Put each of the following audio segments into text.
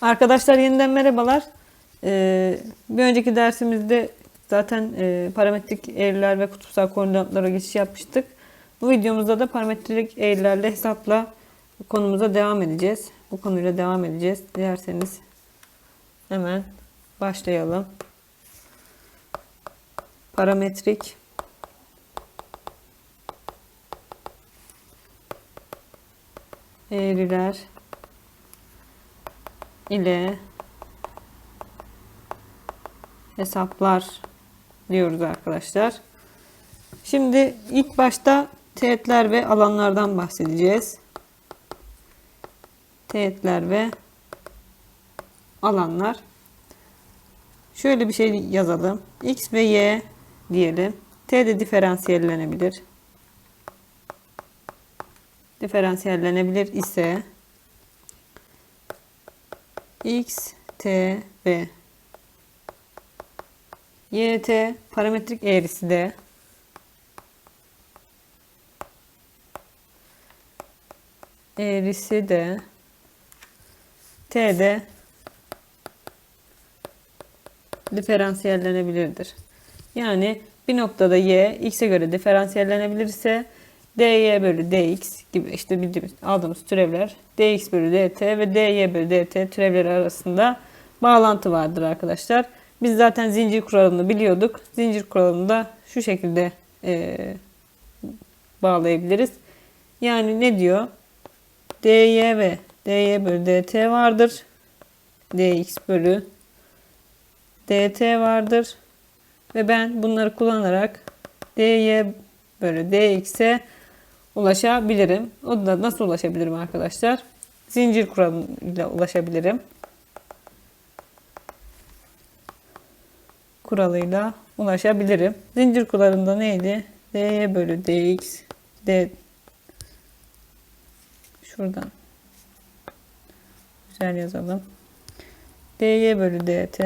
Arkadaşlar yeniden merhabalar. Ee, bir önceki dersimizde zaten e, parametrik eğriler ve kutupsal koordinatlara geçiş yapmıştık. Bu videomuzda da parametrik eğrilerle hesapla konumuza devam edeceğiz. Bu konuyla devam edeceğiz. Dilerseniz hemen başlayalım. Parametrik eğriler ile hesaplar diyoruz arkadaşlar. Şimdi ilk başta teğetler ve alanlardan bahsedeceğiz. Teğetler ve alanlar. Şöyle bir şey yazalım. X ve Y diyelim. T de diferansiyellenebilir. Diferansiyellenebilir ise x, t ve yt parametrik eğrisi de. Eğrisi de. T de diferansiyellenebilirdir. Yani bir noktada y x'e göre diferansiyellenebilirse dy bölü dx gibi işte bildiğimiz aldığımız türevler dx bölü dt ve dy bölü dt türevleri arasında bağlantı vardır arkadaşlar. Biz zaten zincir kuralını biliyorduk. Zincir kuralını da şu şekilde e, bağlayabiliriz. Yani ne diyor? dy ve dy bölü dt vardır. dx bölü dt vardır. Ve ben bunları kullanarak dy bölü dx'e ulaşabilirim. O da nasıl ulaşabilirim arkadaşlar? Zincir kuralıyla ulaşabilirim. Kuralıyla ulaşabilirim. Zincir kuralında neydi? dy bölü dx d şuradan güzel yazalım. dy bölü dt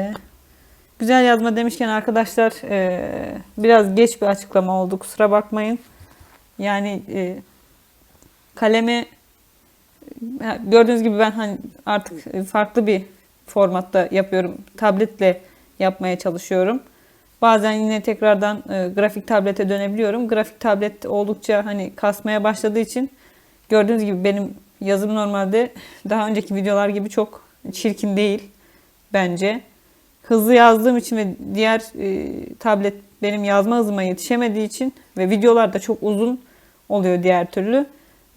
Güzel yazma demişken arkadaşlar biraz geç bir açıklama oldu kusura bakmayın. Yani e, kalemi gördüğünüz gibi ben hani artık farklı bir formatta yapıyorum. Tabletle yapmaya çalışıyorum. Bazen yine tekrardan e, grafik tablete dönebiliyorum. Grafik tablet oldukça hani kasmaya başladığı için gördüğünüz gibi benim yazım normalde daha önceki videolar gibi çok çirkin değil bence. Hızlı yazdığım için ve diğer e, tablet benim yazma hızıma yetişemediği için ve videolar da çok uzun oluyor diğer türlü.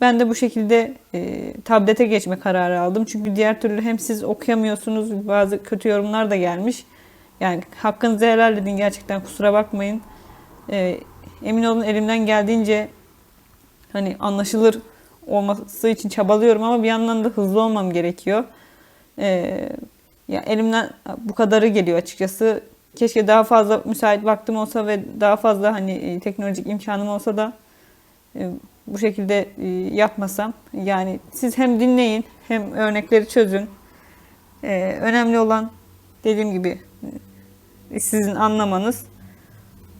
Ben de bu şekilde e, tablete geçme kararı aldım. Çünkü diğer türlü hem siz okuyamıyorsunuz bazı kötü yorumlar da gelmiş. Yani hakkınızı helal edin gerçekten kusura bakmayın. E, emin olun elimden geldiğince hani anlaşılır olması için çabalıyorum ama bir yandan da hızlı olmam gerekiyor. E, ya elimden bu kadarı geliyor açıkçası. Keşke daha fazla müsait vaktim olsa ve daha fazla hani e, teknolojik imkanım olsa da e, bu şekilde e, yapmasam. Yani siz hem dinleyin hem örnekleri çözün. Önemli olan dediğim gibi sizin anlamanız.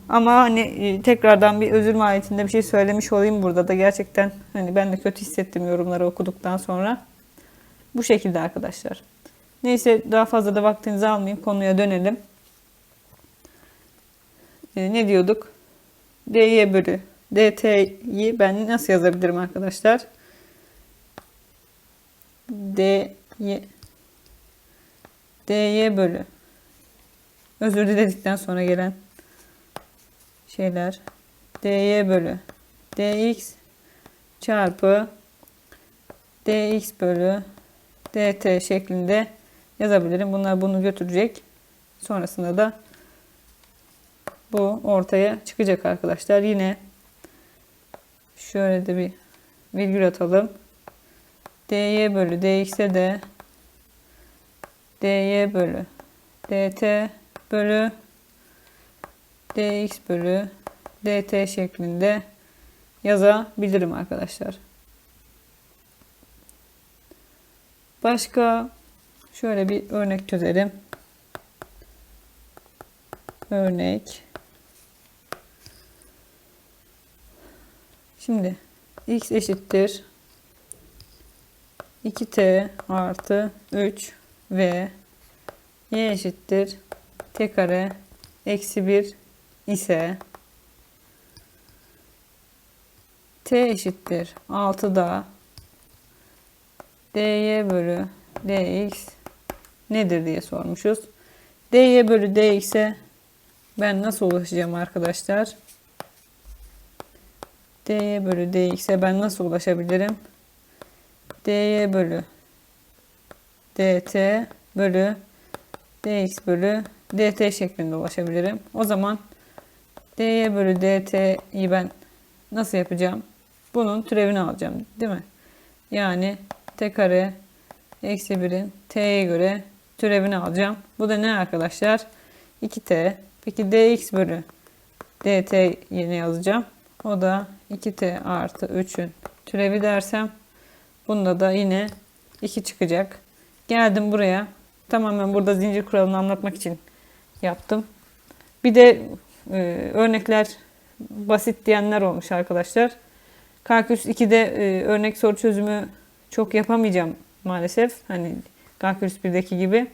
Ama hani tekrardan bir özür mahiyetinde bir şey söylemiş olayım burada da gerçekten hani ben de kötü hissettim yorumları okuduktan sonra. Bu şekilde arkadaşlar. Neyse daha fazla da vaktinizi almayayım konuya dönelim. E, ne diyorduk? dy bölü dt'yi ben nasıl yazabilirim arkadaşlar? dy dy bölü özür diledikten sonra gelen şeyler dy bölü dx çarpı dx bölü dt şeklinde yazabilirim. Bunlar bunu götürecek. Sonrasında da bu ortaya çıkacak arkadaşlar. Yine şöyle de bir virgül atalım. dy bölü dx'e de dy bölü dt bölü dx bölü dt şeklinde yazabilirim arkadaşlar. Başka şöyle bir örnek çözelim. Örnek Şimdi x eşittir 2t artı 3 ve y eşittir t kare eksi 1 ise t eşittir 6'da dy bölü dx nedir diye sormuşuz. dy bölü dx'e ben nasıl ulaşacağım arkadaşlar? dy bölü dx'e ben nasıl ulaşabilirim? dy bölü dt bölü dx bölü dt şeklinde ulaşabilirim. O zaman dy bölü dt'yi ben nasıl yapacağım? Bunun türevini alacağım değil mi? Yani t kare eksi 1'in t'ye göre türevini alacağım. Bu da ne arkadaşlar? 2t. Peki dx bölü dt yine yazacağım. O da 2t artı 3'ün türevi dersem bunda da yine 2 çıkacak. Geldim buraya. Tamamen burada zincir kuralını anlatmak için yaptım. Bir de e, örnekler basit diyenler olmuş arkadaşlar. Kalkülüs 2'de e, örnek soru çözümü çok yapamayacağım maalesef. Hani Kalkülüs 1'deki gibi.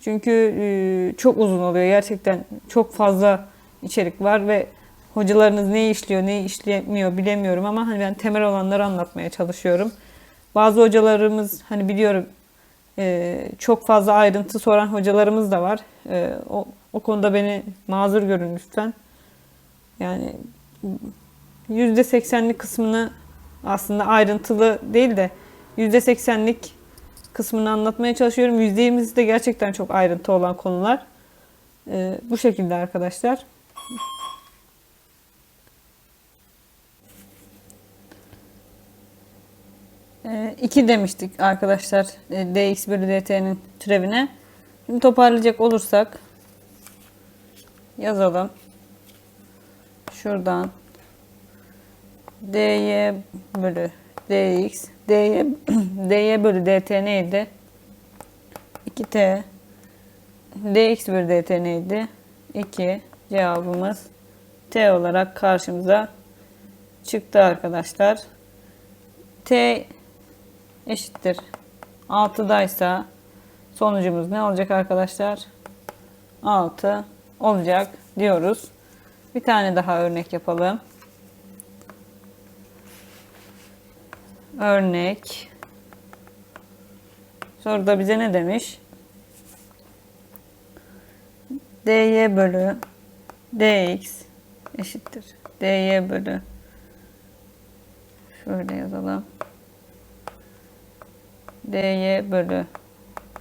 Çünkü e, çok uzun oluyor. Gerçekten çok fazla içerik var ve hocalarınız ne işliyor, ne işlemiyor bilemiyorum ama hani ben temel olanları anlatmaya çalışıyorum. Bazı hocalarımız hani biliyorum e, çok fazla ayrıntı soran hocalarımız da var. E, o, o konuda beni mazur görün lütfen. Yani %80'lik kısmını aslında ayrıntılı değil de %80'lik kısmını anlatmaya çalışıyorum. %20'si de gerçekten çok ayrıntı olan konular. Ee, bu şekilde arkadaşlar. Ee, 2 demiştik arkadaşlar e, dx bölü dt'nin türevine. Şimdi toparlayacak olursak yazalım. Şuradan dy bölü dx dy, dy bölü dt neydi? 2t dx bölü dt neydi? 2 cevabımız t olarak karşımıza çıktı arkadaşlar. t eşittir 6'daysa sonucumuz ne olacak arkadaşlar? 6 olacak diyoruz. Bir tane daha örnek yapalım. Örnek. Soruda bize ne demiş? dy bölü dx eşittir. dy bölü şöyle yazalım. dy bölü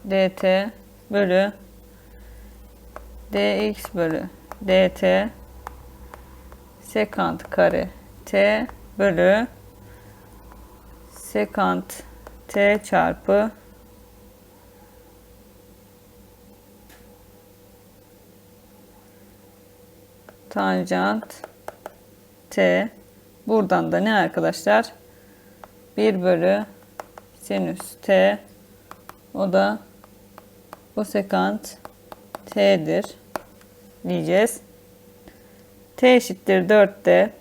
dt bölü dx bölü dt sekant kare t bölü sekant t çarpı tanjant t. Buradan da ne arkadaşlar? 1 bölü sinüs t. O da kosekant t'dir diyeceğiz. t eşittir 4'te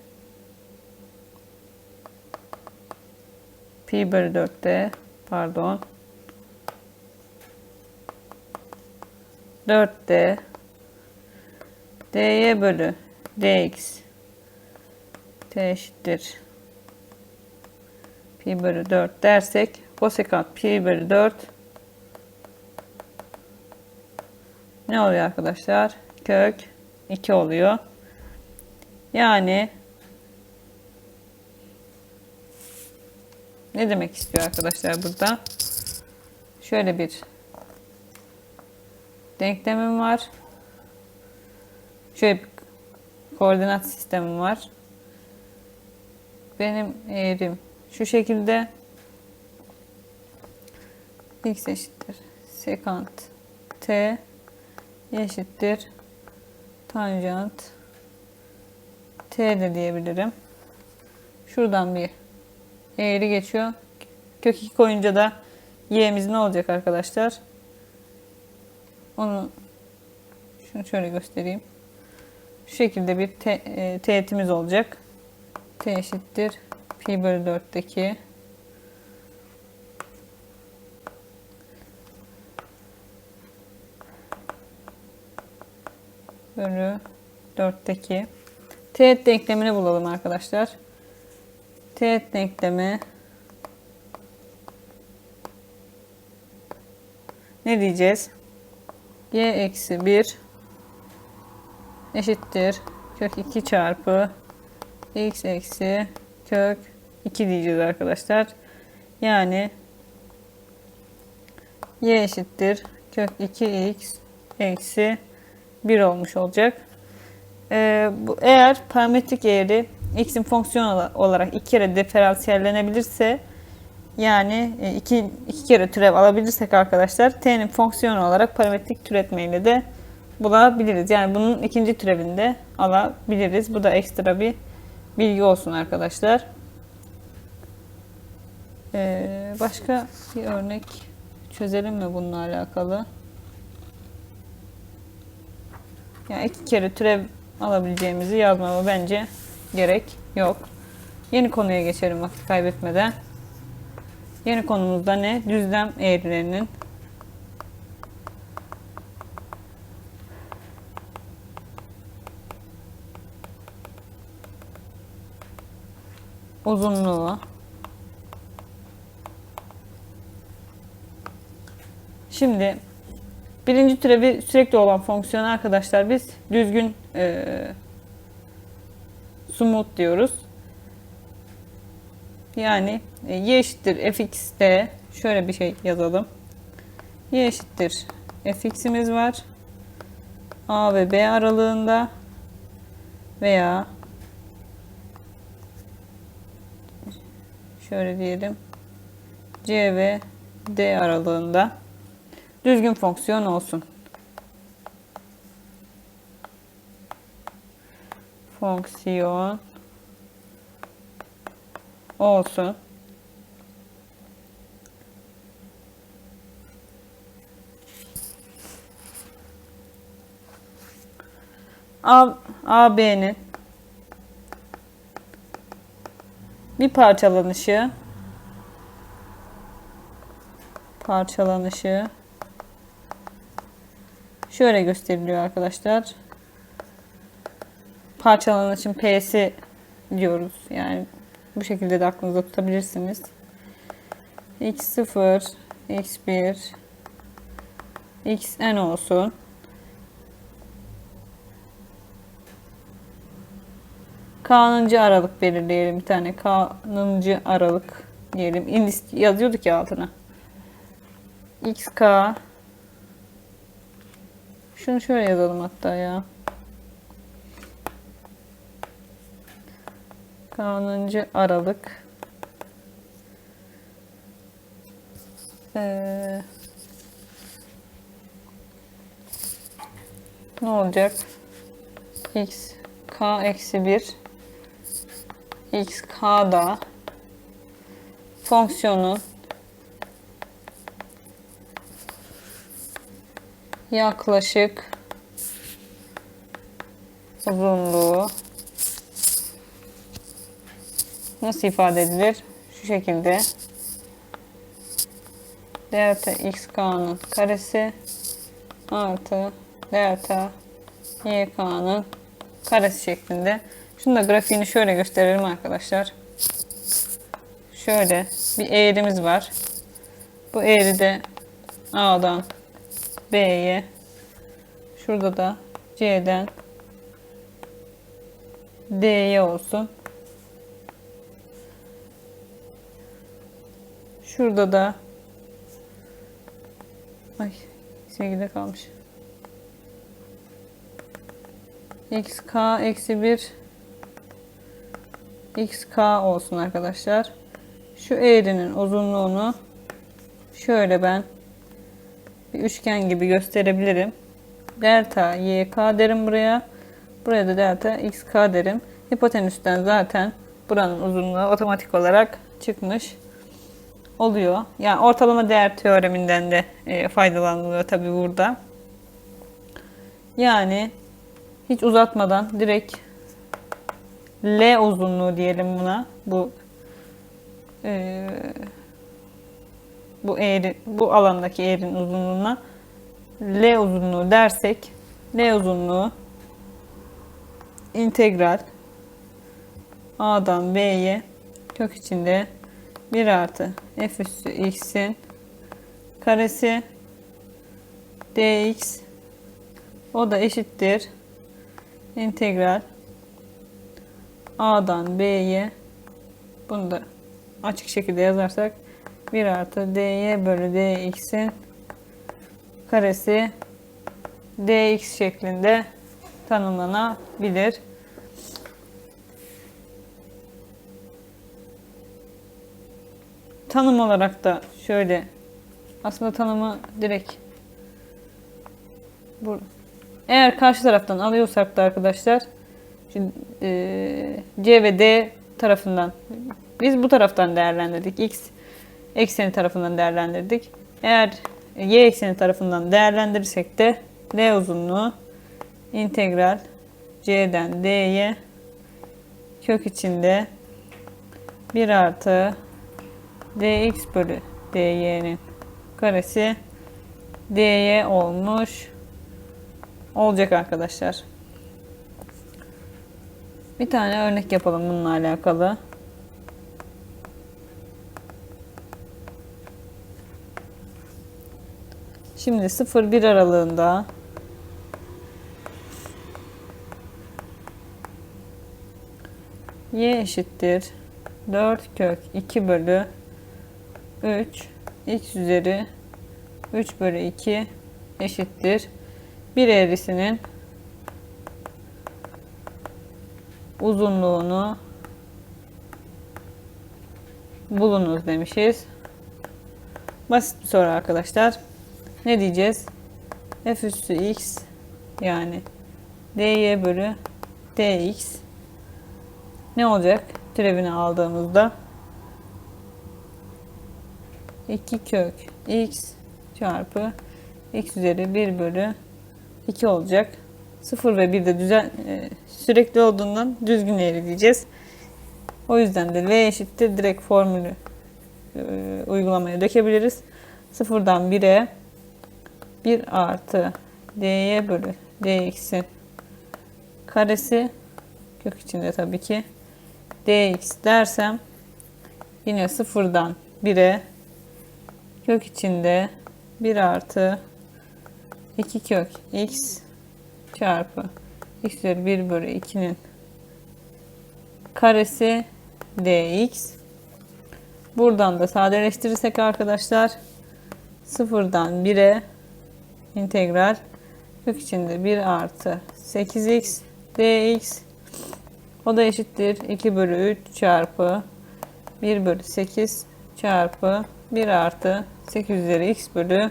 pi bölü 4'te pardon 4'te dy bölü dx t eşittir pi bölü 4 dersek kosekant pi bölü 4 ne oluyor arkadaşlar? Kök 2 oluyor. Yani ne demek istiyor arkadaşlar burada? Şöyle bir denklemim var. Şöyle bir koordinat sistemim var. Benim eğrim şu şekilde x eşittir sekant t eşittir tanjant t de diyebilirim. Şuradan bir eğri geçiyor. Kök 2 koyunca da y'miz ne olacak arkadaşlar? Onu şunu şöyle göstereyim. Şu şekilde bir te, e, teğetimiz olacak. T eşittir pi bölü 4'teki bölü 4'teki teğet denklemini bulalım arkadaşlar. Teğet denklemi ne diyeceğiz? y eksi 1 eşittir kök 2 çarpı x eksi kök 2 diyeceğiz arkadaşlar. Yani y eşittir kök 2x eksi 1 olmuş olacak. Ee, bu, eğer parametrik eğri x'in fonksiyon olarak iki kere diferansiyellenebilirse yani e, iki, iki kere türev alabilirsek arkadaşlar t'nin fonksiyonu olarak parametrik türetmeyle de bulabiliriz. Yani bunun ikinci türevinde alabiliriz. Bu da ekstra bir bilgi olsun arkadaşlar. Ee, başka bir örnek çözelim mi bununla alakalı? Yani iki kere türev alabileceğimizi yazmama bence gerek yok. Yeni konuya geçelim vakit kaybetmeden. Yeni konumuzda ne? Düzlem eğrilerinin uzunluğu Şimdi birinci türevi sürekli olan fonksiyon arkadaşlar biz düzgün e, smooth diyoruz. Yani e, y eşittir fx'te şöyle bir şey yazalım. y eşittir fx'imiz var. a ve b aralığında veya şöyle diyelim c ve d aralığında düzgün fonksiyon olsun. Fonksiyon olsun. AB'nin bir parçalanışı parçalanışı şöyle gösteriliyor arkadaşlar. Parçalanışın P'si diyoruz. Yani bu şekilde de aklınızda tutabilirsiniz. x0, x1, xn olsun. K'nıncı aralık belirleyelim. Bir tane K'nıncı aralık diyelim. İndis yazıyorduk ya altına. xk şunu şöyle yazalım hatta ya. Kanuncu Aralık. Ee, ne olacak? x k eksi 1 x k da fonksiyonun yaklaşık uzunluğu nasıl ifade edilir? Şu şekilde delta xk'nın karesi artı delta yk'nın karesi şeklinde. Şunu da grafiğini şöyle gösterelim arkadaşlar. Şöyle bir eğrimiz var. Bu eğride A'dan B'ye şurada da C'den D'ye olsun. Şurada da ay sevgide kalmış. xk eksi 1 xk olsun arkadaşlar. Şu eğrinin uzunluğunu şöyle ben bir üçgen gibi gösterebilirim. Delta yk derim buraya. Buraya da delta xk derim. Hipotenüsten zaten buranın uzunluğu otomatik olarak çıkmış oluyor. Yani ortalama değer teoreminden de e, faydalanılıyor tabi burada. Yani hiç uzatmadan direkt L uzunluğu diyelim buna. Bu e, bu eğri, bu alandaki eğrin uzunluğuna L uzunluğu dersek L uzunluğu integral a'dan b'ye kök içinde 1 artı f üssü x'in karesi dx o da eşittir integral a'dan b'ye bunu da açık şekilde yazarsak 1 artı dy bölü dx'in karesi dx şeklinde tanımlanabilir. Tanım olarak da şöyle aslında tanımı direkt bu eğer karşı taraftan alıyorsak da arkadaşlar şimdi, e, C ve D tarafından biz bu taraftan değerlendirdik. X ekseni tarafından değerlendirdik. Eğer Y ekseni tarafından değerlendirirsek de L uzunluğu integral C'den D'ye kök içinde 1 artı dx bölü dy'nin karesi dy olmuş olacak arkadaşlar. Bir tane örnek yapalım bununla alakalı. Şimdi 0-1 aralığında y eşittir 4 kök 2 bölü 3 x üzeri 3 bölü 2 eşittir. Bir eğrisinin uzunluğunu bulunuz demişiz. Basit bir soru arkadaşlar. Ne diyeceğiz? f üssü x yani dy bölü dx ne olacak? Türevini aldığımızda 2 kök x çarpı x üzeri 1 bölü 2 olacak. 0 ve 1 de düzen, e, sürekli olduğundan düzgün eğri diyeceğiz. O yüzden de v eşittir direkt formülü e, uygulamaya dökebiliriz. 0'dan 1'e 1 artı dy bölü dx'in karesi kök içinde tabii ki dx dersem yine 0'dan 1'e kök içinde 1 artı 2 kök x çarpı x üzeri 1 bölü 2'nin karesi dx. Buradan da sadeleştirirsek arkadaşlar sıfırdan 1'e integral kök içinde 1 artı 8x dx o da eşittir 2 bölü 3 çarpı 1 bölü 8 çarpı 1 artı 8 üzeri x bölü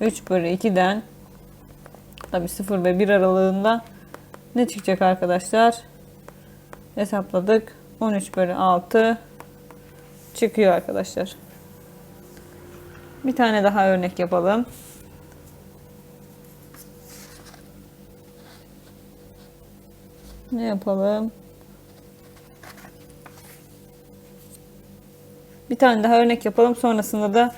3 bölü 2'den tabi 0 ve 1 aralığında ne çıkacak arkadaşlar? Hesapladık. 13 bölü 6 çıkıyor arkadaşlar. Bir tane daha örnek yapalım. Ne yapalım? Bir tane daha örnek yapalım. Sonrasında da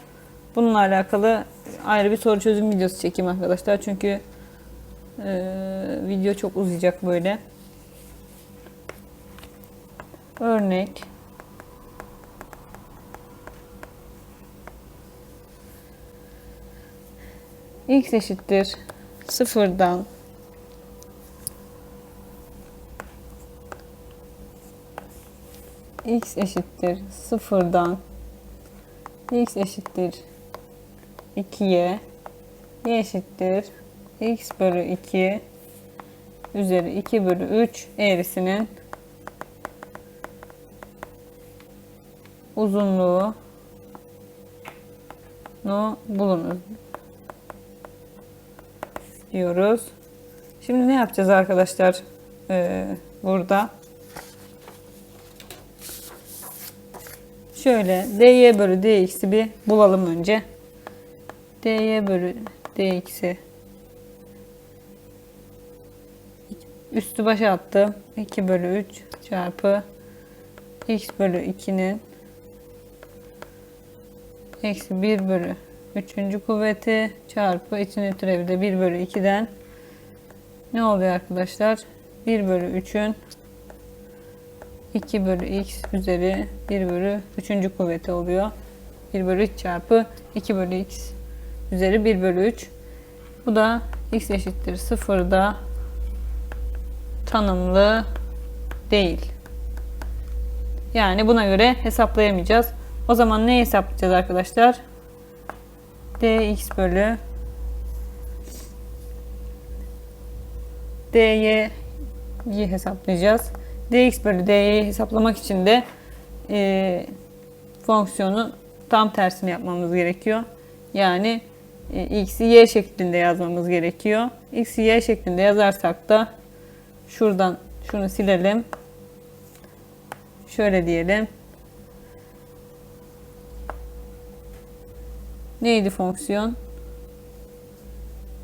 bununla alakalı ayrı bir soru çözüm videosu çekeyim arkadaşlar. Çünkü e, video çok uzayacak böyle. Örnek x eşittir sıfırdan x eşittir sıfırdan x eşittir 2'ye y eşittir x bölü 2 üzeri 2 bölü 3 eğrisinin uzunluğu nu bulunuz diyoruz. Şimdi ne yapacağız arkadaşlar ee, burada? Şöyle dy bölü dx'i bir bulalım önce. Dy bölü dx'i üstü başa attım. 2 bölü 3 çarpı x bölü 2'nin eksi 1 bölü 3. kuvveti çarpı içinin türevi de 1 bölü 2'den ne oluyor arkadaşlar? 1 bölü 3'ün 2 bölü x üzeri 1 bölü 3. kuvveti oluyor. 1 bölü 3 çarpı 2 bölü x üzeri 1 bölü 3. Bu da x eşittir 0'da tanımlı değil. Yani buna göre hesaplayamayacağız. O zaman ne hesaplayacağız arkadaşlar? dx bölü dy'yi hesaplayacağız. dx bölü dy'yi hesaplamak için de e, fonksiyonun tam tersini yapmamız gerekiyor. Yani x'i y şeklinde yazmamız gerekiyor. x'i y şeklinde yazarsak da şuradan şunu silelim. Şöyle diyelim. Neydi fonksiyon?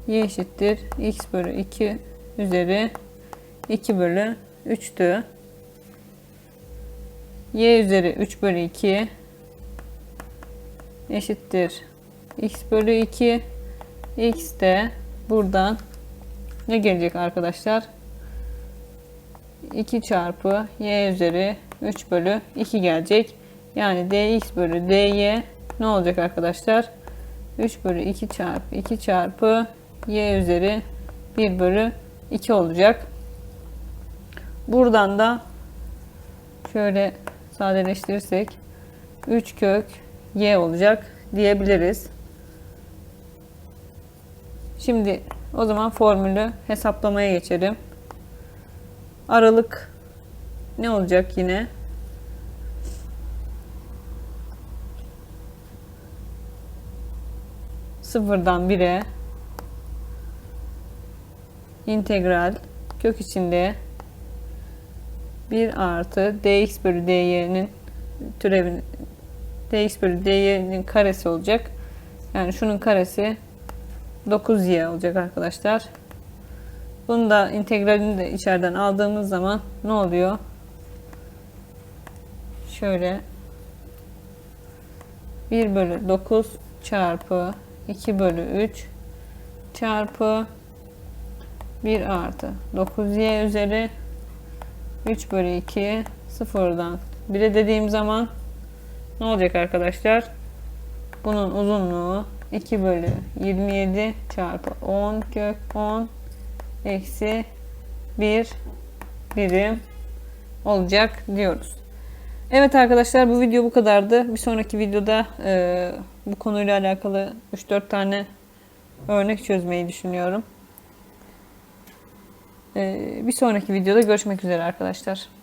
y eşittir x bölü 2 üzeri 2 bölü 3'tü. y üzeri 3 bölü 2 eşittir x bölü 2 x de buradan ne gelecek arkadaşlar? 2 çarpı y üzeri 3 bölü 2 gelecek. Yani dx bölü dy ne olacak arkadaşlar? 3 bölü 2 çarpı 2 çarpı y üzeri 1 bölü 2 olacak. Buradan da şöyle sadeleştirirsek 3 kök y olacak diyebiliriz. Şimdi o zaman formülü hesaplamaya geçelim. Aralık ne olacak yine? Sıfırdan 1'e integral kök içinde 1 artı dx bölü dy'nin türevin dx bölü dy'nin karesi olacak. Yani şunun karesi 9y olacak arkadaşlar. Bunu da integralini de içeriden aldığımız zaman ne oluyor? Şöyle 1 bölü 9 çarpı 2 bölü 3 çarpı 1 artı 9y üzeri 3 bölü 2 sıfırdan 1'e dediğim zaman ne olacak arkadaşlar? Bunun uzunluğu 2 bölü 27 çarpı 10 kök 10 eksi 1 birim olacak diyoruz. Evet arkadaşlar bu video bu kadardı. Bir sonraki videoda e, bu konuyla alakalı 3-4 tane örnek çözmeyi düşünüyorum. E, bir sonraki videoda görüşmek üzere arkadaşlar.